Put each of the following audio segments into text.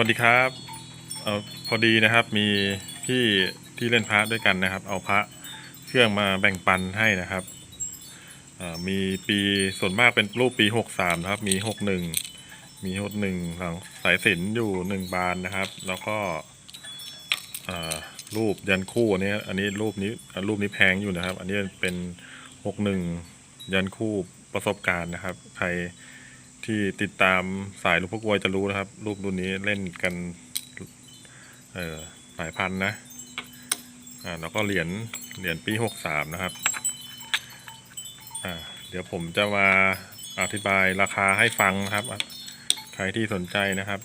วัสดีครับเออพอดีนะครับมีพี่ที่เล่นพระด้วยกันนะครับ เอาพระเครื่องมาแบ่งปันให้นะครับเออมีปีส่วนมากเป็นรูปปีหกสามนะครับ มีหกหนึ่งมีหกหนึ่งหลังสายสินอยู่หนึ่งบานนะครับ แล้วก็เออรูปยันคู่อันนี้อันนี้รูปนี้รูปนี้แพงอยู่นะครับ อันนี้เป็นหกหนึ่งยันคู่ประสบการณ์นะครับ ใคร ที่ติดตามสายลูกพวกวัวจะรู้นะครับรูปรุ่นนี้เล่นกัน เออหลายพันนะ อ่าแล้วก็เหรียญเหรียญปีหกสามนะครับ อ่า เดี๋ยวผมจะมาอธิบายราคาให้ฟังนะครับ ใครที่สนใจนะครับ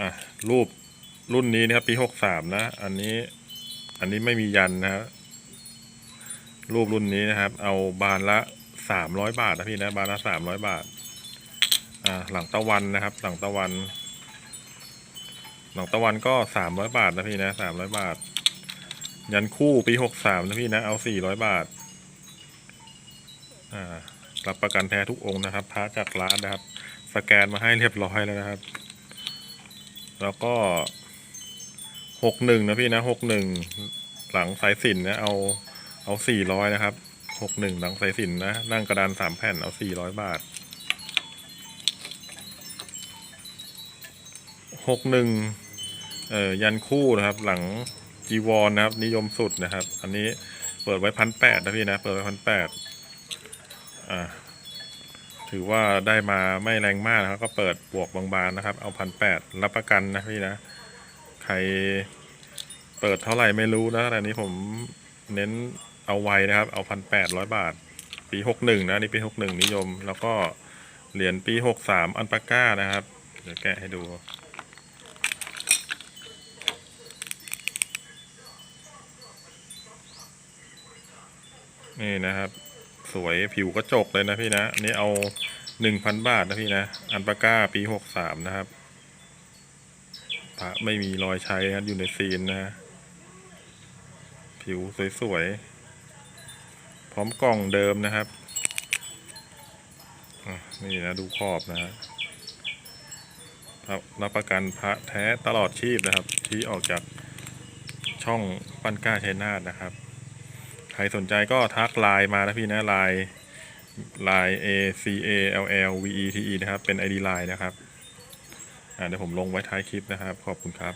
อะรูปรุ่นนี้นะครับ ปีหกสามนะ อันนี้อันนี้ไม่มียันนะครับรูปรุ่นนี้นะครับ เอาบานละสามร้อยบาทนะพี่นะ บานละสามร้อยบาท อ่าหลังตะวันนะครับ หลังตะวัน หลังตะวันก็สามร้อยบาทนะพี่นะสามร้อยบาท ยันคู่ปีหกสามนะพี่นะเอาสี่ร้อยบาท อ่ารับประกันแท้ทุกองค์นะครับพระจากร้านนะครับ สแกนมาให้เรียบร้อยแล้วนะครับ แล้วก็หกหนึ่งนะพี่นะหกหนึ่งหลังสายสินนะเอาเอาสี่ร้อยนะครับหกหนึ่งหลังสายสินนะนั่งกระดานสามแผ่นเอาสี่ร้อยบาท หกหนึ่งเอ่อยันคู่นะครับ หลังจีวรนนะครับ นิยมสุดนะครับ อันนี้เปิดไว้พันแปดนะพี่นะ เปิดไว้พันแปดอ่าถือว่าได้มาไม่แรงมากนะครับ ก็เปิดบวกบางๆนะครับ เอาพันแปดรับประกันนะพี่นะ ใครเปิดเท่าไหร่ไม่รู้นะแต่อันนี้ผมเน้นเอาไว้นะครับ เอาพันแปดร้อยบาท ปีหกหนึ่งนะนี่ปีหกหนึ่งนิยม แล้วก็เหรียญปีหกสามอันปาก้านะครับ เดี๋ยวแกะให้ดู นี่นะครับ สวยผิวกระจกเลยนะพี่นะอันนี้เอาหนึ่งพันบาทนะพี่นะ อันปาก้าปีหกสามนะครับพระไม่มีรอยใช้นะครับอยู่ในซีนนะ ผิวสวยๆ พร้อมกล่องเดิมนะครับ นี่นะดูขอบนะฮะครับรับประกันพระแท้ตลอดชีพนะครับ ที่ออกจากช่องปั้นก้าชัยนาทนะครับ ใครสนใจก็ทักไลน์มานะพี่นะไลน์ไลน์ A C A L L V E T E นะครับ เป็น ID ไลน์นะครับเดี๋ยวผมลงไว้ท้ายคลิปนะครับ ขอบคุณครับ